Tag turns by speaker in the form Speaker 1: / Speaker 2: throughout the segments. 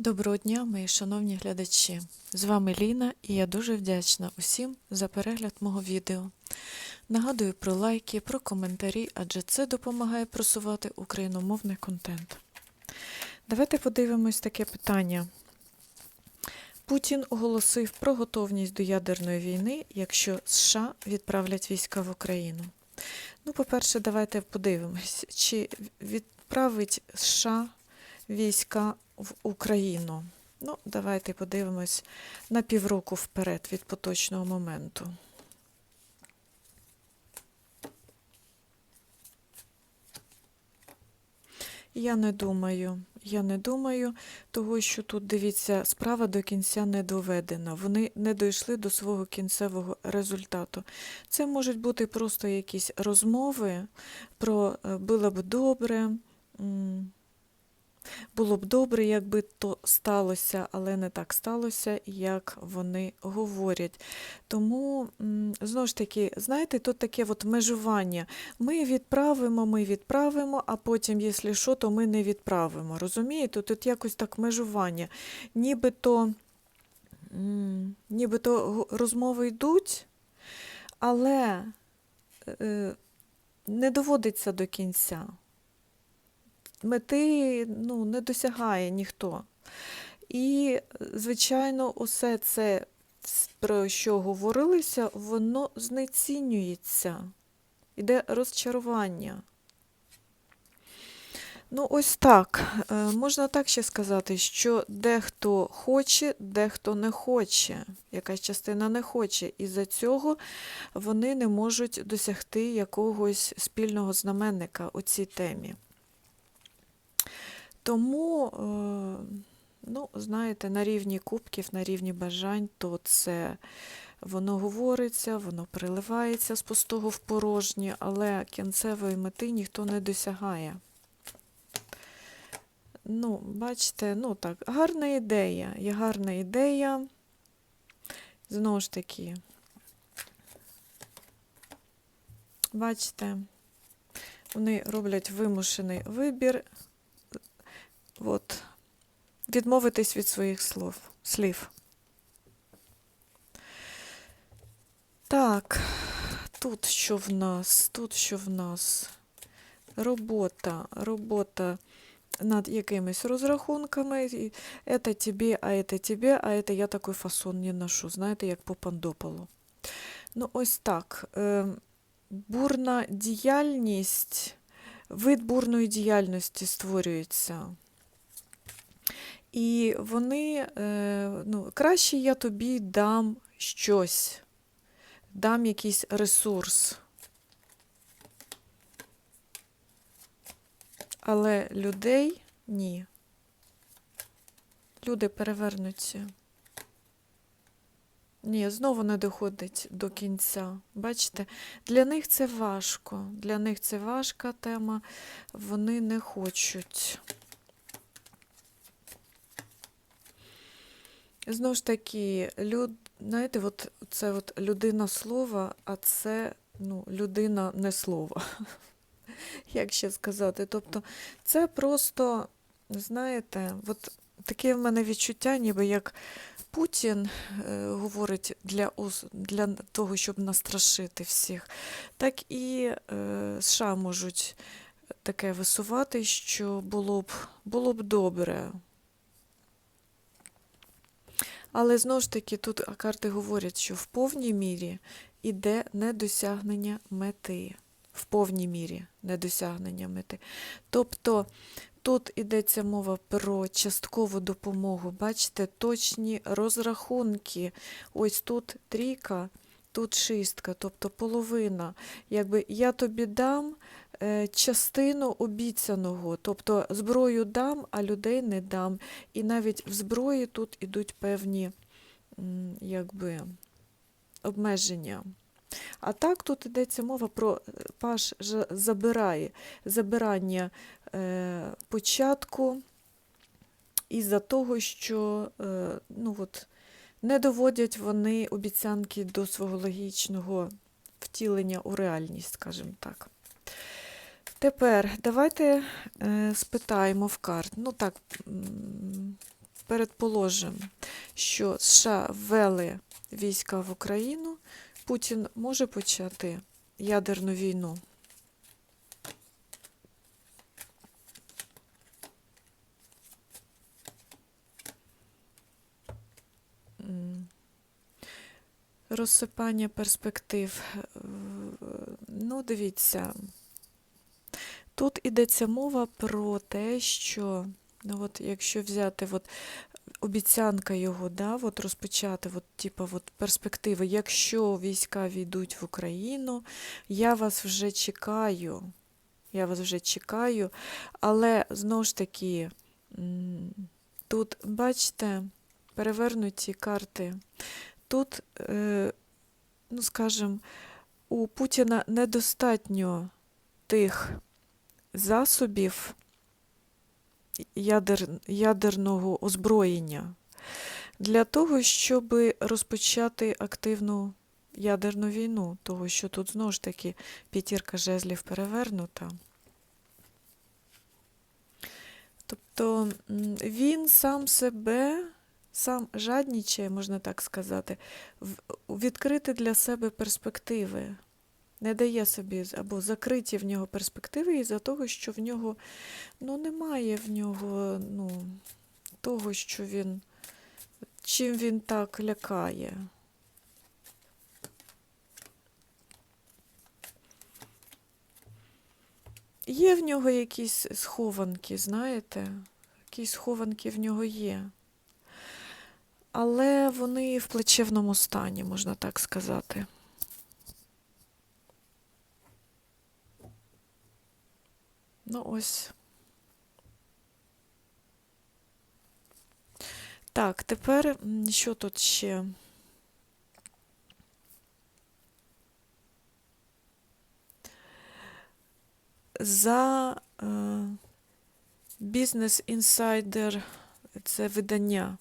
Speaker 1: Доброго дня, мої шановні глядачі! З вами Ліна і я дуже вдячна усім за перегляд мого відео. Нагадую про лайки, про коментарі, адже це допомагає просувати україномовний контент. Давайте подивимось таке питання. Путін оголосив про готовність до ядерної війни, якщо США відправлять війська в Україну. Ну, по-перше, давайте подивимось, чи відправить США війська в Україну. Ну, давайте подивимось на півроку вперед від поточного моменту. Я не думаю, я не думаю, того, що тут, дивіться, справа до кінця не доведена. Вони не дійшли до свого кінцевого результату. Це можуть бути просто якісь розмови про е, було б добре. Було б добре, якби то сталося, але не так сталося, як вони говорять. Тому, знову ж таки, знаєте, тут таке от межування. Ми відправимо, ми відправимо, а потім, якщо що, то ми не відправимо. Розумієте? Тут якось так межування. Нібито, нібито розмови йдуть, але е, не доводиться до кінця мети ну, не досягає ніхто. І, звичайно, усе це, про що говорилося, воно знецінюється. Іде розчарування. Ну, ось так. Е, Можна так ще сказати, що дехто хоче, дехто не хоче. Якась частина не хоче. І за цього вони не можуть досягти якогось спільного знаменника у цій темі. Тому, е, ну, знаєте, на рівні кубків, на рівні бажань, то це воно говориться, воно переливається з пустого в порожнє, але кінцевої мети ніхто не досягає. Ну, бачите, ну так, гарна ідея. Є гарна ідея. Знову ж таки, бачите, вони роблять вимушений вибір. От. Відмовитись від своїх слов, слів. Так, тут що в нас? Тут що в нас? Робота, робота над якимись розрахунками. І Это тебе, а это тебе, а это я такий фасон не ношу. Знаєте, як по пандополу. Ну, ось так. Е, бурна діяльність, вид бурної діяльності створюється. І вони, е, ну, краще я тобі дам щось, дам якийсь ресурс. Але людей ні. Люди перевернуться. Ні, знову не доходить до кінця. Бачите, для них це важко. Для них це важка тема. Вони не хочуть. Знову ж таки, люд, знаєте, от це от людина слова, а це ну, людина не слова. Як ще сказати? Тобто, це просто, знаєте, от таке в мене відчуття, ніби як Путін е, говорить для, для того, щоб настрашити всіх, так і е, США можуть таке висувати, що було б, було б добре. Але знову ж таки, тут карти говорять, що в повній мірі іде недосягнення мети. В повній мірі недосягнення мети. Тобто тут йдеться мова про часткову допомогу. Бачите, точні розрахунки. Ось тут трійка, тут шістка, тобто половина. Якби я тобі дам е, частину обіцяного, тобто зброю дам, а людей не дам. І навіть в зброї тут ідуть певні якби, обмеження. А так тут йдеться мова про е, паш забирає, забирання е, початку із-за того, що е, ну, от, не доводять вони обіцянки до свого логічного втілення у реальність, скажімо так. Тепер давайте е, спитаємо в карт. Ну так, передположимо, що США ввели війська в Україну, Путін може почати ядерну війну. Розсипання перспектив. Ну, дивіться. Тут ідеться мова про те, що ну, от, якщо взяти от, обіцянка його, да, от, розпочати от, типу, от, перспективи, якщо війська війдуть в Україну, я вас вже чекаю. Я вас вже чекаю, але знову ж таки, тут, бачите, перевернуті карти. Тут, е, ну скажімо, у Путіна недостатньо тих засобів ядер, ядерного озброєння для того, щоб розпочати активну ядерну війну, того, що тут знову ж таки п'ятірка жезлів перевернута. Тобто він сам себе, сам жаднічає, можна так сказати, відкрити для себе перспективи. Не дає собі або закриті в нього перспективи із-за того, що в нього ну, немає в нього ну, того, що він, чим він так лякає. Є в нього якісь схованки, знаєте? Якісь схованки в нього є. Але вони в плачевному стані, можна так сказати. Ну ось. Так, тепер що тут ще? За е, Business Insider, це видання,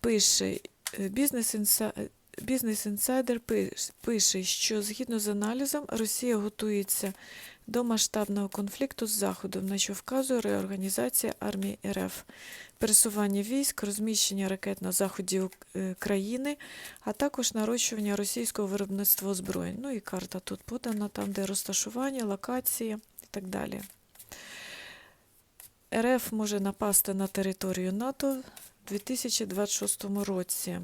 Speaker 1: пише е, Insider, Business пише, що згідно з аналізом Росія готується до масштабного конфлікту з Заходом, на що вказує реорганізація армії РФ, пересування військ, розміщення ракет на заході е, країни, а також нарощування російського виробництва озброєнь. Ну і карта тут подана, там, де розташування, локації і так далі. РФ може напасти на територію НАТО 2026 році.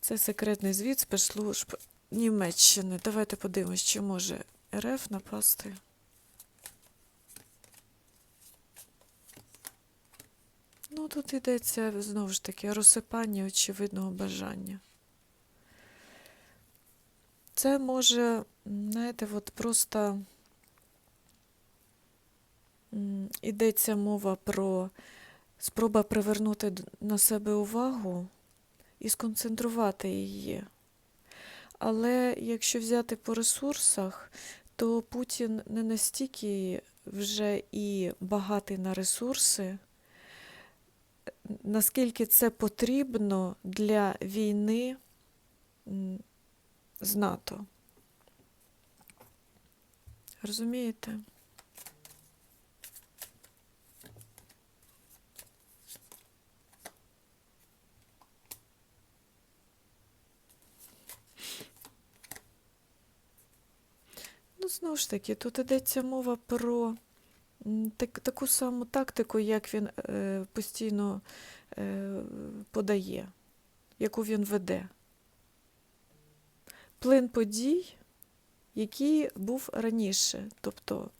Speaker 1: Це секретний звіт спецслужб Німеччини. Давайте подивимось, чи може РФ напасти. Ну, тут йдеться знову ж таки розсипання очевидного бажання. Це може, знаєте, от просто йдеться мова про спроба привернути на себе увагу і сконцентрувати її. Але якщо взяти по ресурсах, то Путін не настільки вже і багатий на ресурси, наскільки це потрібно для війни з НАТО. Розумієте? Знову ж таки, тут йдеться мова про так, таку саму тактику, як він е, постійно е, подає, яку він веде. Плин подій, який був раніше, тобто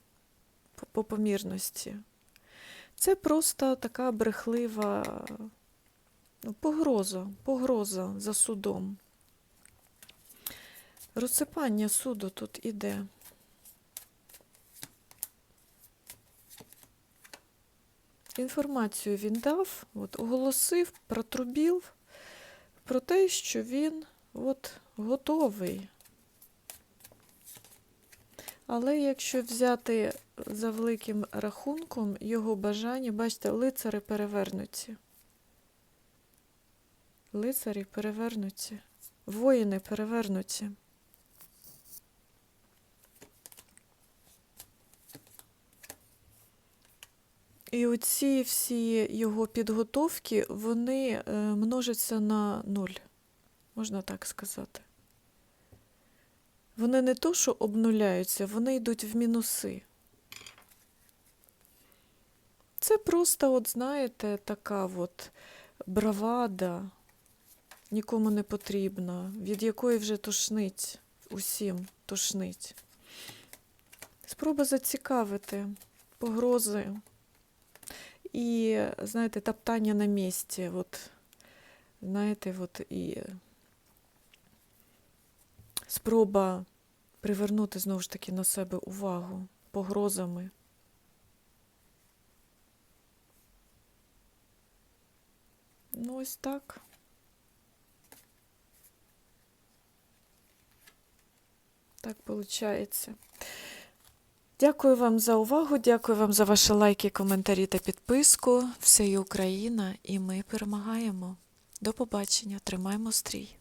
Speaker 1: по, по помірності. Це просто така брехлива ну, погроза, погроза за судом. Розсипання суду тут іде. Інформацію він дав, от, оголосив, протрубів про те, що він от, готовий. Але якщо взяти за великим рахунком його бажання, бачите, лицари перевернуті. Лицарі перевернуті, воїни перевернуті. І оці всі його підготовки, вони е, множаться на нуль, можна так сказати. Вони не то, що обнуляються, вони йдуть в мінуси. Це просто, от знаєте, така от бравада, нікому не потрібна, від якої вже тошнить, усім тошнить. Спроба зацікавити, погрози і, знаєте, топтання на місці. От, знаєте, от і спроба привернути знову ж таки на себе увагу погрозами. Ну, ось так. Так виходить. Дякую вам за увагу, дякую вам за ваші лайки, коментарі та підписку. Все є Україна, і ми перемагаємо. До побачення, тримаємо стрій.